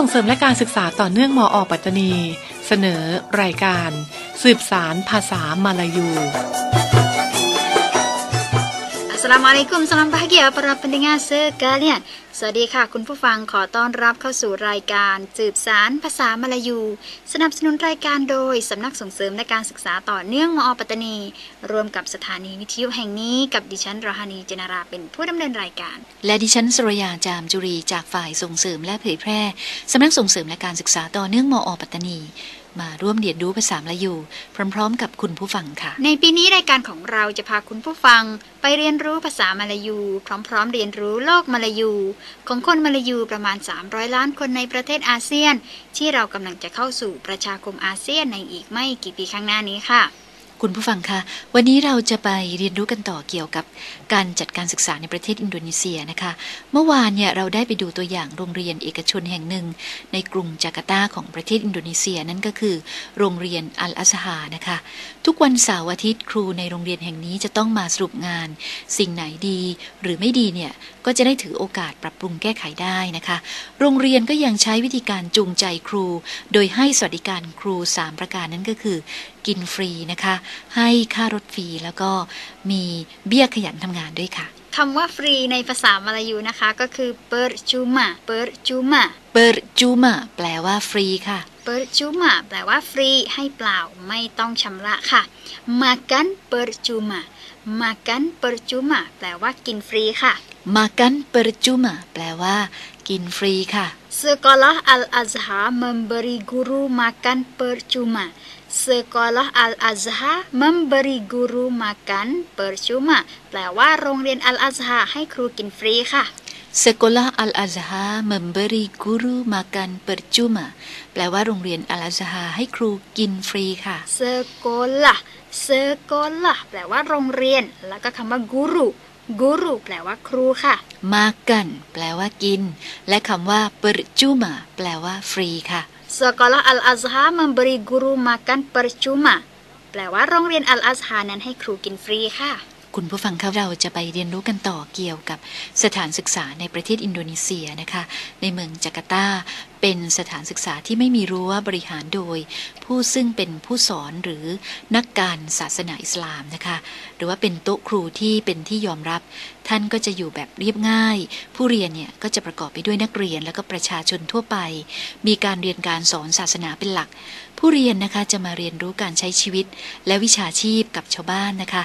ส่งเสริมและการศึกษาต่อเนื่องมออปัตตานี เสนอ รายการ สืบสารภาษามาลายู Assalamualaikum salam bahagia para pendengar sekalian สวัสดีค่ะ คุณผู้ฟังขอต้อนรับเข้าสู่รายการสืบสารภาษามลายู สนับสนุนรายการโดย สำนักส่งเสริมและการศึกษาต่อเนื่องมอปัตตานี รวมกับสถานีวิทยุแห่งนี้กับดิฉันรหานีเจนาราเป็นผู้ดำเนินรายการ และดิฉันสรยาจามจุรีจากฝ่ายส่งเสริมและเผยแพร่ สำนักส่งเสริมและการศึกษาต่อเนื่องมอปัตตานี มาร่วมเรียนรู้ภาษามลายู พร้อมๆ กับคุณผู้ฟังค่ะ ในปีนี้รายการของเราจะพาคุณผู้ฟัง ไปเรียนรู้ภาษามาลายู พร้อม ๆ เรียนรู้โลกมาลายู ของคนมาลายูประมาณ 300 ล้านคนในประเทศอาเซียน ที่เรากำลังจะเข้าสู่ประชาคมอาเซียนในอีกไม่กี่ปีข้างหน้านี้ค่ะ คุณผู้ฟังคะ วันนี้เราจะไปเรียนรู้กันต่อเกี่ยวกับการจัดการศึกษาในประเทศอินโดนีเซียนะคะ เมื่อวานเนี่ยเราได้ไปดูตัวอย่างโรงเรียนเอกชนแห่งหนึ่ง ในกรุงจาการ์ตาของประเทศอินโดนีเซียนั่นก็คือ โรงเรียนอัลอาซฮานะคะ ทุกวันเสาร์อาทิตย์ครูในโรงเรียนแห่งนี้จะต้องมาสรุปงาน สิ่งไหนดี หรือไม่ดีเนี่ยก็จะได้ถือโอกาสปรับปรุงแก้ไขได้นะคะ โรงเรียนก็ยังใช้วิธีการจูงใจครู โดยให้สวัสดิการครู 3 ประการนั่นก็คือ กินฟรีนะคะให้ค่ารถฟรีแล้วก็มีเบี้ยขยันทำงานด้วยค่ะคำว่าฟรีในภาษามาลายูนะคะ ก็คือ per cuma per cuma เปิดจูมาแปลว่าฟรีค่ะ per cuma แปลว่าฟรีให้เปล่าไม่ต้องชำระค่ะ makan per cuma makan per cuma แปลว่ากินฟรีค่ะมากันเปิดจูมาแปลว่า กินฟรีค่ะ Sekolah Al-Azhar memberi guru makan percuma. Sekolah Al-Azhar memberi guru makan percuma แปลว่าโรงเรียน Al-Azhar ให้ครูกินฟรีค่ะ Sekolah Al-Azhar memberi guru makan percuma แปลว่าโรงเรียน Al-Azhar ให้ครูกินฟรีค่ะ Sekolah Sekolah แปลว่าโรงเรียน แล้วก็คำว่า guru guru แปลว่าครูค่ะ มากัน แปลว่ากิน และคำว่า percuma แปลว่าฟรีค่ะ Sekolah Al-Azhar memberi guru makan percuma แปลว่าโรงเรียนอัลอาซฮานั้นให้ครูกินฟรีค่ะ คุณผู้ฟังครับเราจะไปเรียนรู้กันต่อเกี่ยวกับสถานศึกษาในประเทศอินโดนีเซียนะคะ ในเมืองจาการ์ตา เป็นสถานศึกษาที่ไม่มีรั้วบริหารโดย ผู้ซึ่งเป็นผู้สอนหรือนักการศาสนาอิสลามนะคะ หรือว่าเป็นโต๊ะครูที่เป็นที่ยอมรับ ท่านก็จะอยู่แบบเรียบง่าย ผู้เรียนเนี่ยก็จะประกอบไปด้วยนักเรียนแล้วก็ประชาชนทั่วไป มีการเรียนการสอนศาสนาเป็นหลัก ผู้เรียนนะคะจะมาเรียนรู้การใช้ชีวิต และวิชาชีพกับชาวบ้านนะคะ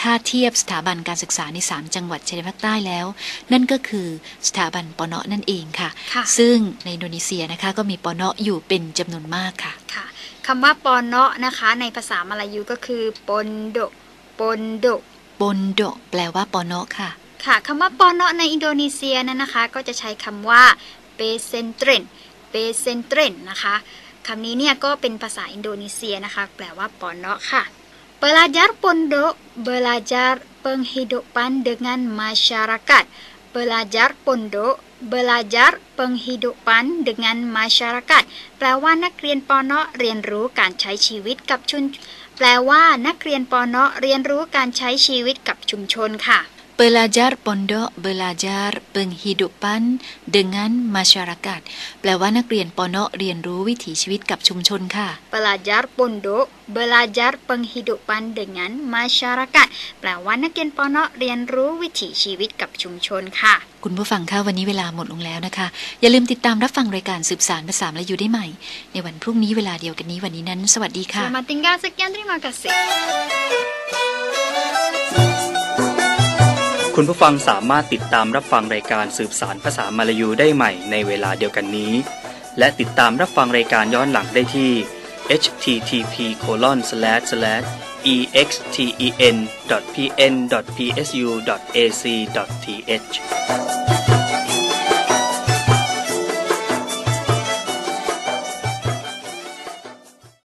ถ้าเทียบสถาบันการศึกษาใน 3 จังหวัดชายแดนภาคใต้แล้ว นั่นก็คือสถาบันปอนอนั่นเองค่ะคะซึ่งในอินโดนีเซียนะคะก็มีปอนออยู่เป็นจำนวนมากค่ะค่ะคำว่าปอนเนาะนะคะ ในภาษามาลายูก็คือปนโดปนโดบนโดแปลว่าปอนอค่ะ ค่ะคำว่าปอนเนาะในอินโดนีเซียนั้นนะคะ ก็จะใช้คำว่าเปเซนเทรนเปเซนเทรนนะคะคำนี้เนี่ยก็เป็นภาษาอินโดนีเซียนะคะ แปลว่าปอนเนาะค่ะ Belajar pondok belajar penghidupan dengan masyarakat Belajar pondok belajar penghidupan dengan masyarakat แปลว่านักเรียนปอนเนาะเรียนรู้การใช้ชีวิตกับชุน แปลว่านักเรียนปอนเนาะเรียนรู้การใช้ชีวิตกับชุมชนค่ะ Belajar pondok belajar penghidupan dengan masyarakat แปลว่านักเรียนปอนอเรียนรู้วิถีชีวิตกับชุมชนค่ะ Belajar pondok belajar penghidupan dengan masyarakat แปลว่านักเรียนปอนเนาะเรียนรู้วิถีชีวิตกับชุมชนค่ะ คุณผู้ฟังคะวันนี้เวลาหมดลงแล้วนะคะ อย่าลืมติดตามรับฟังรายการสืบสารภาษามลายูได้ใหม่ ในวันพรุ่งนี้เวลาเดียวกันนี้วันนี้นั้น สวัสดีค่ะ Selamat tinggal sekian terima kasih คุณผู้ฟังสามารถติดตามรับฟังรายการสืบสารภาษามาลายูได้ใหม่ในเวลาเดียวกันนี้ และติดตามรับฟังรายการย้อนหลังได้ที่ http://exten.pn.psu.ac.th